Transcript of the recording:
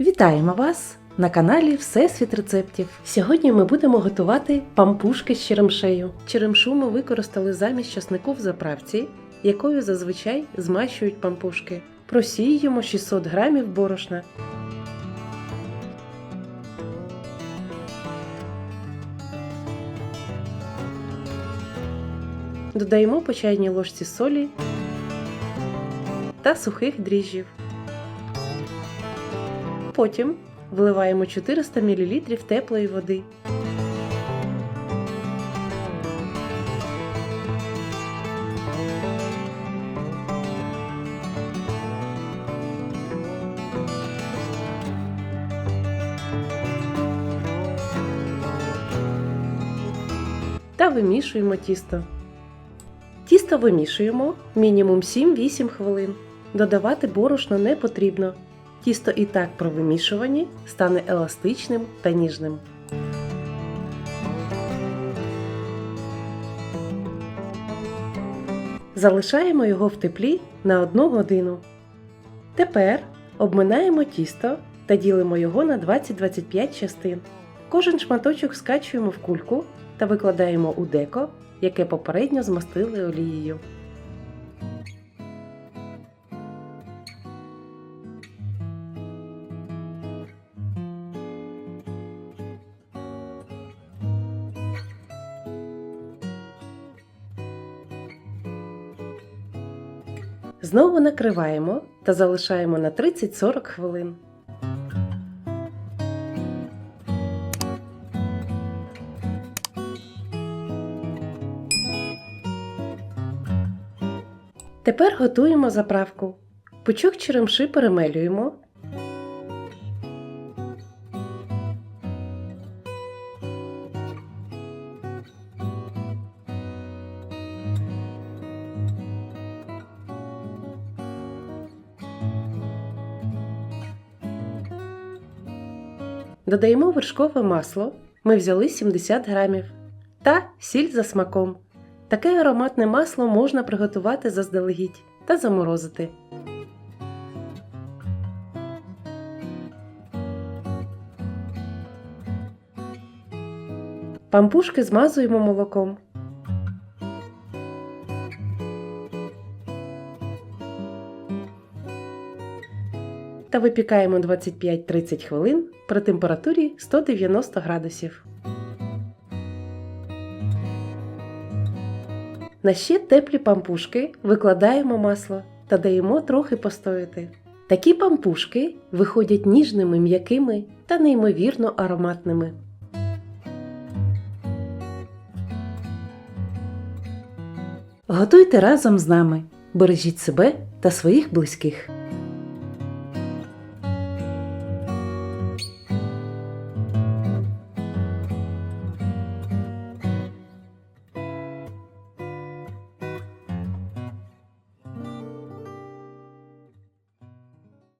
Вітаємо вас на каналі Всесвіт рецептів. Сьогодні ми будемо готувати пампушки з черемшею. Черемшу ми використали замість часнику в заправці, якою зазвичай змащують пампушки. Просіюємо 600 грамів борошна. Додаємо по чайній ложці солі та сухих дріжджів. Потім вливаємо 400 мл теплої води. Та вимішуємо тісто. Тісто вимішуємо мінімум 7-8 хвилин. Додавати борошно не потрібно. Тісто і так при вимішуванні стане еластичним та ніжним. Залишаємо його в теплі на 1 годину. Тепер обминаємо тісто та ділимо його на 20-25 частин. Кожен шматочок скачуємо в кульку та викладаємо у деко, яке попередньо змастили олією. Знову накриваємо та залишаємо на 30-40 хвилин. Тепер готуємо заправку. Пучок черемши перемелюємо. Додаємо вершкове масло. Ми взяли 70 грамів. Та сіль за смаком. Таке ароматне масло можна приготувати заздалегідь та заморозити. Пампушки змазуємо молоком. Та випікаємо 25-30 хвилин при температурі 190 градусів. На ще теплі пампушки викладаємо масло та даємо трохи постояти. Такі пампушки виходять ніжними, м'якими та неймовірно ароматними. Готуйте разом з нами. Бережіть себе та своїх близьких.